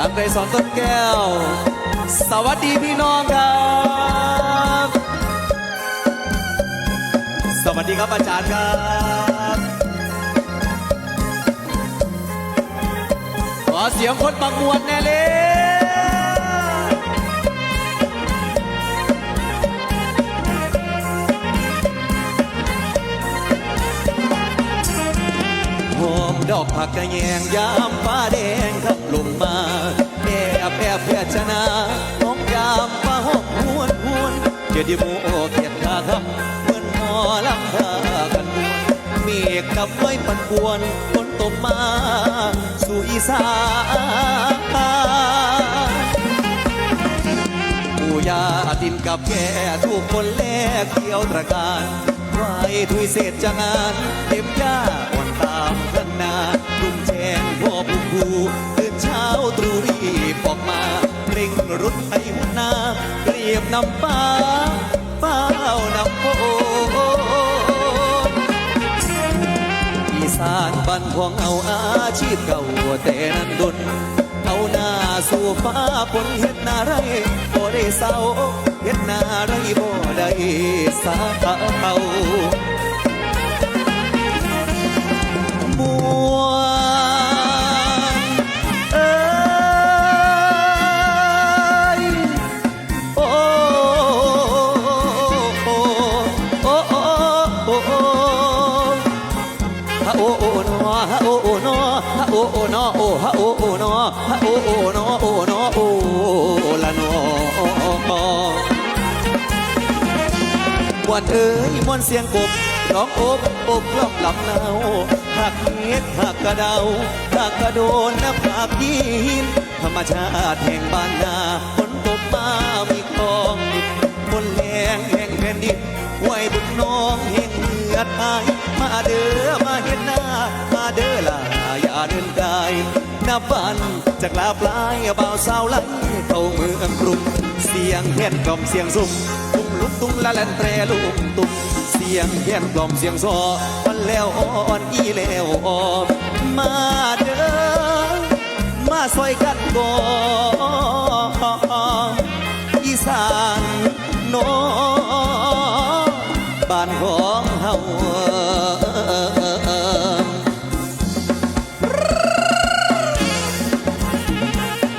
จากไกรสอนต้นแก้ว สวัสดีพี่น้องครับ สวัสดีครับอาจารย์ครับ ขอเสียงคนบังมวลแน่เลย หอมดอกผักกระแยงยามฟ้าแดงขับลงมาแอบแอบเพื่ชนะน้องยามฟ้าหอมหวนหวนเกียรติหมูโอเกียรติตาคำเหมือนหอลำพากันมวนเมฆดับไว้ปันป่วนฝนตกมา สู่อีสานปู่ย่าดินกับแก่ทุกคนแลกเกี่ยวตระการ ไหวทุยเศษจากงานเต็มย่าอ่อนตามข้างหน้ารุ่งแจงพ่อผู้ผู้ตื่นเช้าตรู่รีบออกมาเร่งรถไปหัวหน้าเกลียบนำป้าเป้านำโออีสานบ้านของเอาอาชีพเก่าแต่นั้นดุนเอาหน้าสู่ฟ้าฝนเฮ็ดนาไรบ่ได้เศร้า เฮ็ดนาไรบ่ได้สาเตามวเอ้ยโอ้โอ้โอ้โอ้โอ้โอ้ฮะโอโอโนฮะโอโอโนฮะโอโอโนโอฮะโอโอโนฮะโอโอโนโอโนโอ วนเสียงกบร้องโอบโอบร้องลำนาวหักเฮ็ดหักกระเดาหักกระโดนน้ำหักยินธรรมชาติแห่งบ้านนาฝนตกมามีคลองดิบฝนแรงแห่งแผ่นดินไหวบุญน้องแห่งเหนือไทยมาเด้อมาเห็นหน้า มาเด้อล่ะอย่าเดินไกลนับวันจากลาปลายบ่าวสาวไหลเข้าเมืองกรุงเสียงแคนกล่อมเสียงสุ่มตุ้งลุกตุ้งละแลนแตรลุมตุ้ม สียงแคนกล่อมเสียงซอวันแล้วอ่อนอีแล้วออนมาเด้อมาซอยกันก่อนอีสานโนบ้านของเฮา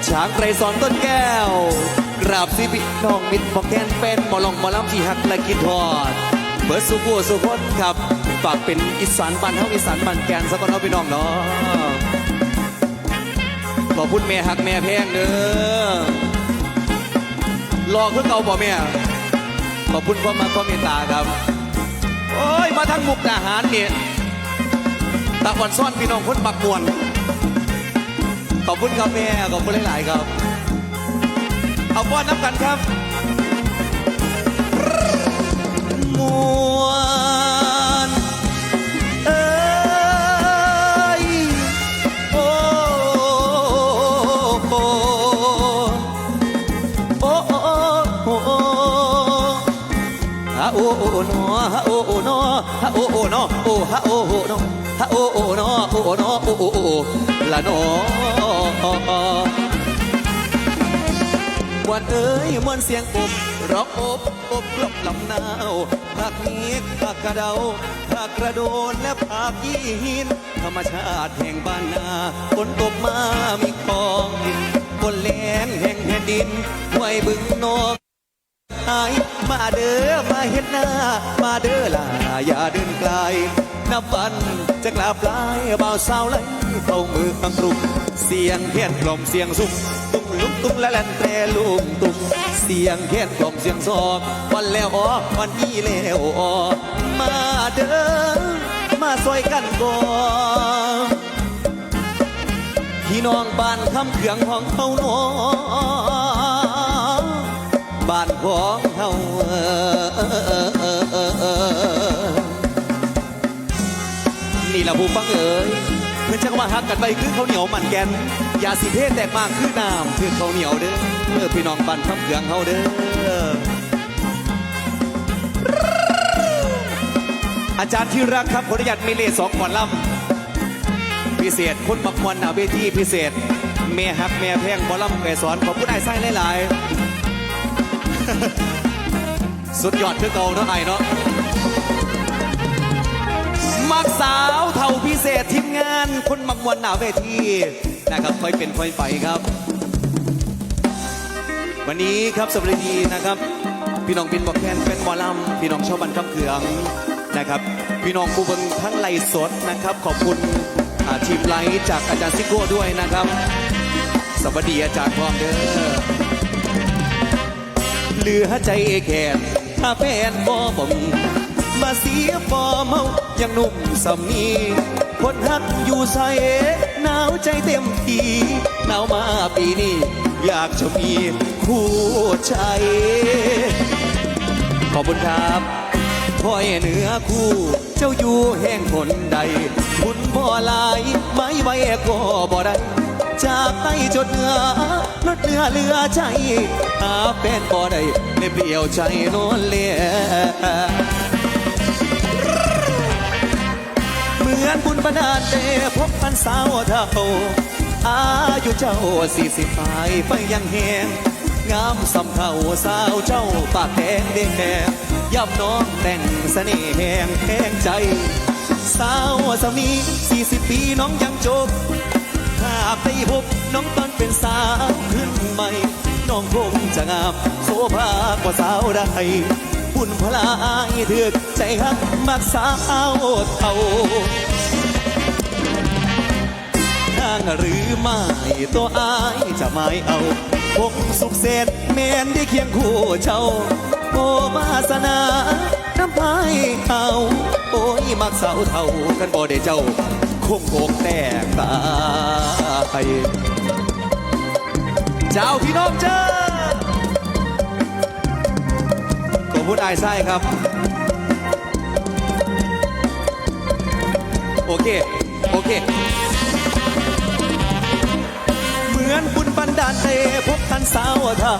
ช้างไกรสอนต้นแก้วกราบสิพี่น้องมิตรบอกแกนเป็นหมอลองหมอลำที่หักและกินทอด เบิร์ดสุกูสุคนครับฝากเป็นอีสานบ้านเฮาอีสานบ้านแกนสักคนเฮาพี่น้องเนาะขอบคุณแม่หักแม่แพงเด้อรอคือเก่าบ่แม่ขอบคุณความมาความเมตตาครับ โอ้ย มาทั้งมุกดาหารเนี่ยตะวันซ่อนพี่น้องคนปักมวนขอบคุณครับแม่ขอบคุณหลาย ๆ ครับ เอาป้อนน้ำกันครับ มวนเอ้ยโอ้โอ้โอ้โอ้โอ้ฮะโอโอโนฮะโอโอโนฮะโอโอโนโอฮะโอโอโนฮะโอโอโนโอโอโนโอโอโอละโนวันเอ้ยมวนเสียงปบร้องอบอบกลบลำนาวภาคนี้ภาคกระเดาภาคกระโดนและภาคยีหิน ธรรมชาติแห่งบ้านนาฝนตกมามีคลองดินฝนแรงแห่งแผ่นดินห้วยบึงนกหายมาเด้อมาเห็นหน้า มาเด้อล่ะอย่าเดินไกลนับวันจะกลาปลายเบาสาวไหลเข้ามือบังกรุงเสียงเพี้ยนกล่อมเสียงสุก ตุ้งลุกตุ้งและแลนแตลุมตุ้งเสียงเพี้นกล่อมเสียงซอกวันแล้วอ๋อวันนี้แล้วอ๋อมาเด้อมาซอยกันก่อนพี่น้องบ้านคำเขืองของเขาหนอบ้านของเขานี่ละผู้ฟังเอ๋ยเพื่อนจักมาหักกันไปคือเขาเหนียวมันแกน ยาสีเพศแตกมากคือน้ำคือเขาเหนียวเด้อเมื่อพี่น้องบ้านคำเขืองเขาเด้ออาจารย์ที่รักครับขออนุญาตมีเลขสองก่อนลำพิเศษคนบักมวนหนาเวทีพิเศษแม่ฮักแม่แพงบอลำไก่สอนขอบคุณไอ้ไส้หลายๆ สุดยอดคือเก่าเนาะไอ้เนาะมักสาวเท่าพิเศษทีมงานคนมักมวนหนาเวที นะครับค่อยเป็นค่อยไปครับ วันนี้ครับสวัสดีนะครับ พี่น้องบินบอกแคนเป็นหมอลำพี่น้องชาวบ้านคำเขืองนะครับพี่น้องผู้เบังทั้งไลสดนะครับ ขอบคุณทีมไลฟ์จากอาจารย์ซิโก้ด้วยนะครับ สวัสดีอาจารย์พร้อมเด้อเหลือใจแค่ถ้าแฟนบ่บ่มี มาเสียฟอเมายังหนุ่มสามีคนฮักอยู่ใส่หนาวใจเต็มทีหนาวมาปีนี้อยากจะมีคู่ใจ ขอบคุณครับพ่อยเหนือคู่ เจ้าอยู่แห่งคนใด คุณพ่อหลายไม่ไว้ก็บ่ได้จากใต้จดเหนือลดเหนือเลือใจหาแฟนบ่ได้เลยเปลี่ยวใจนอนเลีย มือนบุญบันดาลเดพบพันสาวเท่าอายุเจ้าสี่สิบปลายไปยังแหงงามสำเท่าสาวเจ้าปากแดงแดงแดงย่ำน้องแต่งเสน่ห์แหงแหงใจสาวสามีสี่สิบปีน้องยังจบหากได้พบน้องตอนเป็นสาวขึ้นใหม่ น้องคงจะงามโซภากว่าสาวใด บุญพลายเถือกใจหักมักสาวเท่าทางหรือไม่ตัวอายจะไม่เอาคงสุขเสร็จแมนได้เคียงคู่เจ้าโอ้วาสนาน้ำพายเอาโอ้ยมักสาวเท่ากันบ่ได้เจ้า คงอกแตกตายเจ้าพี่น้องเจ้า ขอบคุณไอ้ไส้ครับ โอเค โอเค เหมือนบุญบันดาลเตพบทันสาวเท่า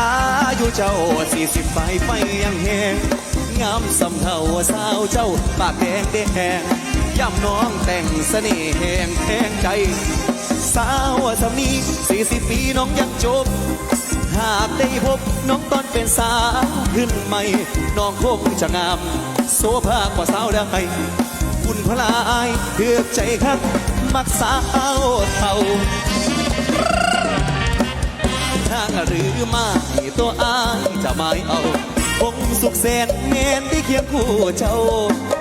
อายุเจ้าสี่สิบไปไปยังแหงงามสำเท่าสาวเจ้าปากแดงแดงย่ำน้องแต่งเสน่ห์แหงแทงใจ สาวสามีสี่สิบปีน้องยังจบ หากได้พบน้องตอนเป็นสาวขึ้นใหม่ น้องคงจะงาม โซภากว่าสาวได้คุณพลายเถือกใจครับมักสาวเท่าทางหรือไม่ตัวอายจะไม่เอาคงสุขเสนเมนที่เคียงคู่เจ้า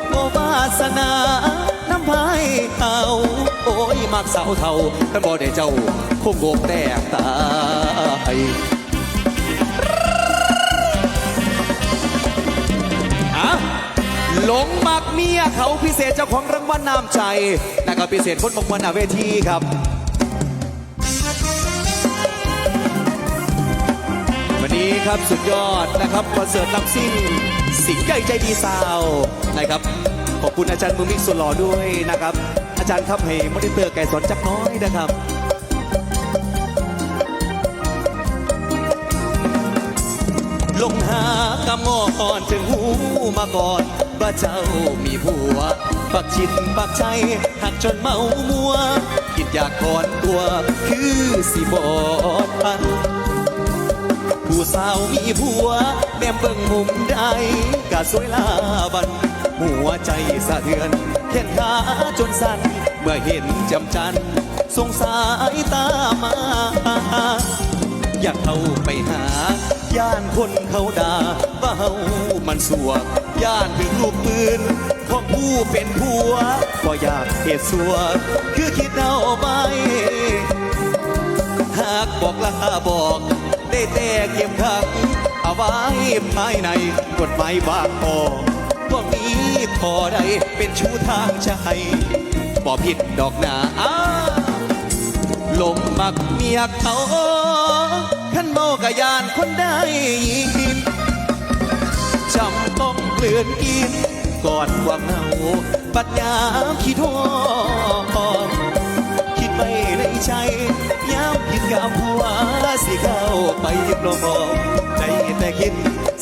โอวาสนาน้ำพายเอาโอ้ยมักสาวเท่ากันบ่ได้เจ้าคงโกกแตกตาย หลงมักเมียเขาพิเศษเจ้าของรางวัลน้ำใจนะครับพิเศษคนบงวันหน้าเวทีครับวันนี้ครับสุดยอดนะครับคอนเสิร์ตลำซิ่งสิงห์ใหญ่ใจดีซาวนะครับขอบคุณอาจารย์มือมิกสุดหล่อด้วยนะครับ อาจารย์ครับให้มอนิเตอร์ไก่สอนจักน้อยนะครับลงหากำงอ่อนถึงหูมาก่อน ว่าเจ้ามีผัว ปักชินปักใจหักจนเมามัวคิดอยากถอนตัวคือสิบอดพันผู้สาวมีผัวแนมเบิ่งมุมใดกะสวยลาบัน หัวใจสะเทือนแขนขาจนสั่นเมื่อเห็นจำจันสงสายตามา อยากเข้าไปหา ย่านคนเขาด่าว่าเฮามันสัว ย่านถึงลูกปืนของผู้เป็นผัวก็อยากเหตุสัว คือคิดเอาไป หากบอกลาบอก ได้แต่เก็บขังเอาไว้ภายในกฎหมายบางพอว่ามีพอใดเป็นชู้ทางใจบ่ผิดดอกหนาอาหลงมักเมียเขาขันโมกะยานคนได้ยิน ลื่อนกินก่อนความเหงาปัดยามขี้ทอคิดไม่ในใจยามคิดกับหัวสิเข้าไปกลมบอกใจแต่คิด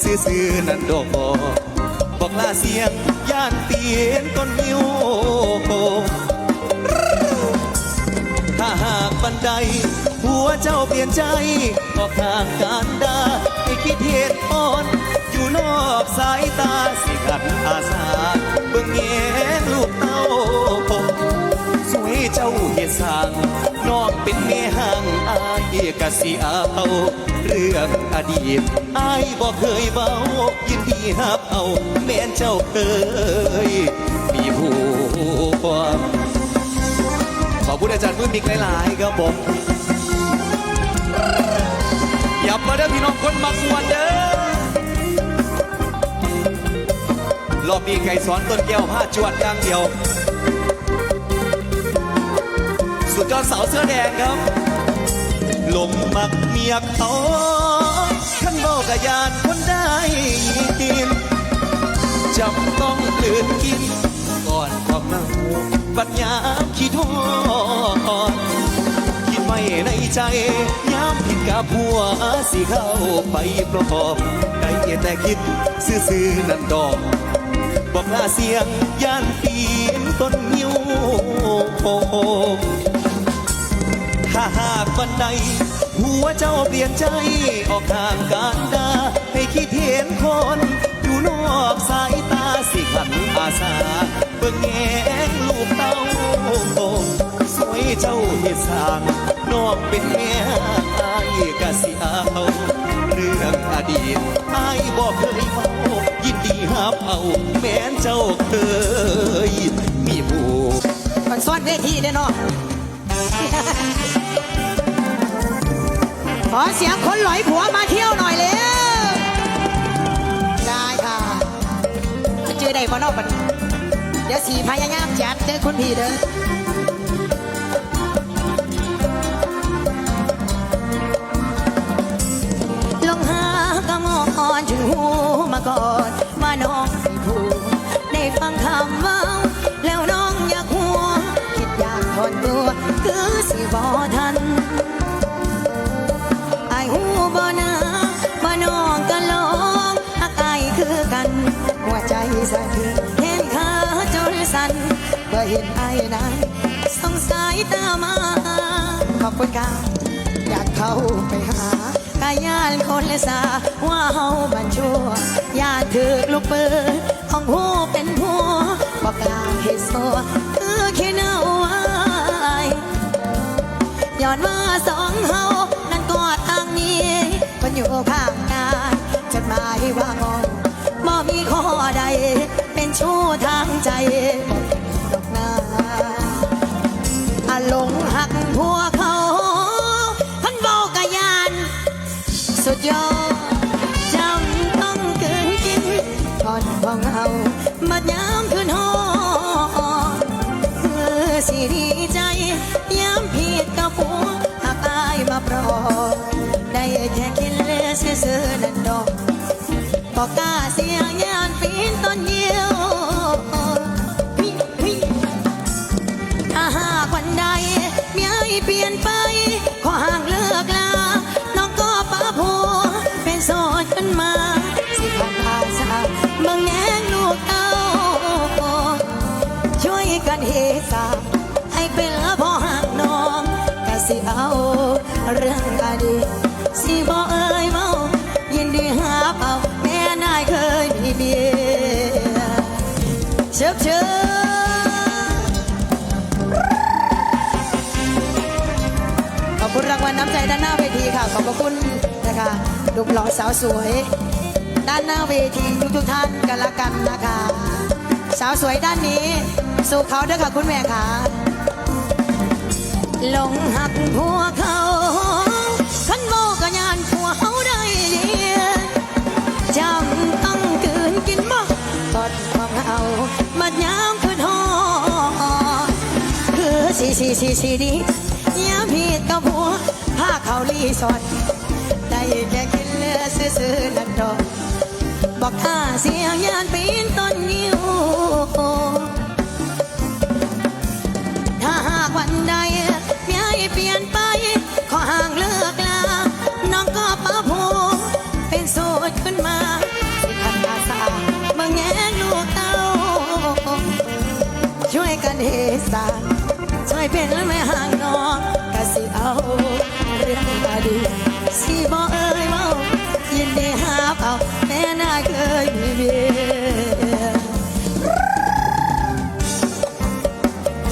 ซื่อๆนั่นดอกบอกลาเสียงย่านเตียนต้นยิ้วถ้าหากบันานใดหัวเจ้าเปลี่ยนใจออกทางการดาให้คิดเหตุอ่อน อยู่นอกสายตาสิขันอาสาเบิ่งแยงลูกเต้าผมสวยเจ้าเฮ็ดสร้างน้องเป็นแม่ห่างอายกะสิเอาเรื่องอดีตอายบ่เคยเบายินดีฮับเอาแม่นเจ้าเคยมีผู้ความขอบคุณอาจารย์มือมิกหลายๆครับผมอย่ามาเด้อพี่น้องคนมักวนเด้อ รอบนี้ไก่สอนต้นแก้วผ้าจวดอย่างเดียว สุดยอดสาวเสื้อแดงครับ ลงมักเมียเขาขันบอกยานคนได้ดินจำต้องกลืนกิน ก่อนความเน่าบัดยาขี้ทอดคิดไว้ในใจยามผิดกับผัวสิเข้าไปปลอบได้แต่คิดซื่อๆนั่นดอก บอกลาเสียงย่านปีนต้นยิ้วโอ้โหถ้าหากวันใด หัวเจ้าเปลี่ยนใจออกทางการดา ให้คิดเห็นคน อยู่นอกสายตาสิขันอาสา เบิ่งแงงลูกเต้าสวยเจ้าเฮ็ดสร้างนอกเป็นแม่อายกะสิเอาเรื่องอดีตอายบอกเคยเมา บเอาแม้นเจ้าเคยมีผู้มันซ่อนเวทีเด้อเนาะขอเสียงคนหลอยผัวมาเที่ยวหน่อยเร็วได้ค่ะจะเจอได้บ่นอกบัดนี้เดี๋ยวสีพยายามจัดเด้อคุณพี่เด้อลงหากะมอนถึงหูมาก่อน บ่ทันไอายหูบ่นาบ่น้องก็ลองหักไอคือกัน หัวใจสะเทือนเห็นขาจนสั่นเมื่อเห็นไอ้ายนั้นสงสายตามา ขอบคุณค่ะอยากเข้าไปหากายานคนละสาว่าเฮาบันชั่วญาติถือลูกปืนของผู้เป็นผัวบอกกล้าเฮ็ดโซ ย้อนว่าสองเฮานั้นกอดทางนี้มันอยู่ข้างกันจดหมายว่างอนบ่มีข้อใด เป็นชู้ทางใจดอกนาอาหลงหักพวก แค่คิดเลือซื่อนันดอกบอกกาเสียงยานปีนต้นเยี่ยวถ้าหากวันใดเมียเปลี่ยนไป ขอห่างเลิกลา น้องก็ป้าผัวเป็นโสดขึ้นมา สิขันอาสาเมืองแง่งลูกเต้าช่วยกันเฮสาให้เป็นละพอห่างน้องกะสิเอาเรื่องอดีต ขอบพระคุณนะคะลูกหล่อสาวสวย ด้านหน้าเวทีทุกทุกๆท่านกันละกันนะคะ สาวสวยด้านนี้ สู่เขาด้วยค่ะคุณแม่ค่ะหลงหักผัวเขาขันโมกะยานผัวเขาได้เดียจำต้องกืนกินบ่กอดความเอามาย้ำคืนหอ คือสีสีสีสีดี ยามผิดกับผัวพาเขารีสอร์ทได้แค่กินเลือซื่อๆนั่นดอกบอกข้าเสียงยานปีนต้นนิ้วถ้าหากวันใดเมียเปลี่ยนไป ขอห่างเลิกลา น้องก็ป้าผูเป็นโสดขึ้นมาสิขันอาสาเมื่อแงลูกเต้า ช่วยกันเฮสาช่วยเป็นแม่ห่างน้องกะสิ เรื่องอดีตสิบ่เอ่ยเมายินดีหาเอาแม่น่าเคยมีเบีย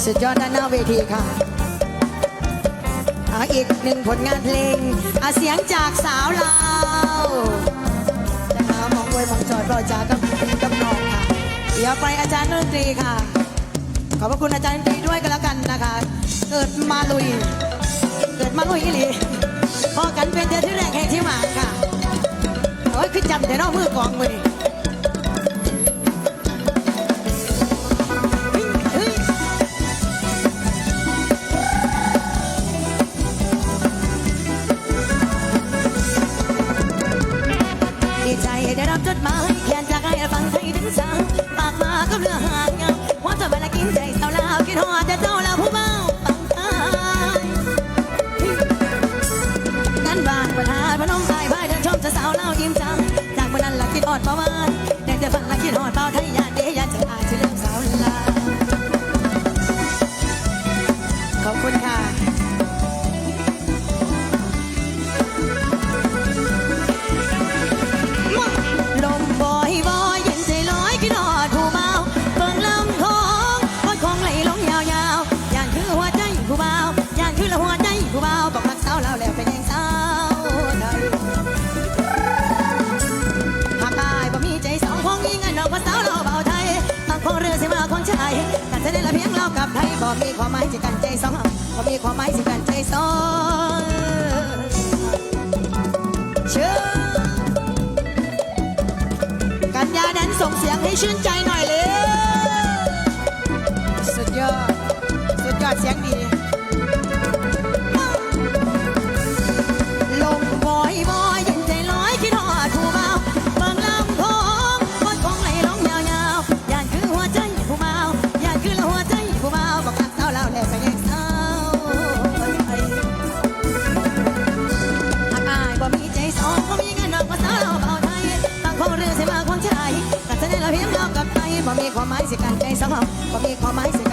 สุดยอดด้านหน้าเวทีค่ะอาอีกหนึ่งผลงานเพลงอาเสียงจากสาวลาวนะคะมองไว้มองจอดรอจากกับกับน้องค่ะ เดี๋ยวไปอาจารย์ดนตรีค่ะ ขอบพระคุณอาจารย์ดนตรีด้วยกันแล้วกันนะคะ เกิดมาลุย เกิดมาลุยอีหลีพอกันเป็นเดือนที่แรกแห่งที่หมาค่ะโอ้ยคือจำแต่นอกมือกองมือ นั้นล มีความหมายสิกันใจสองบ่มีความหมายสิกันใจสองเชื่อกันยานั้นส่งเสียงให้ชื่นใจหน่อยเลยสุดยอด สุดยอดเสียงดี ไทยบ่มีความหมายสิกันใจสองบ่มีความหมายสิ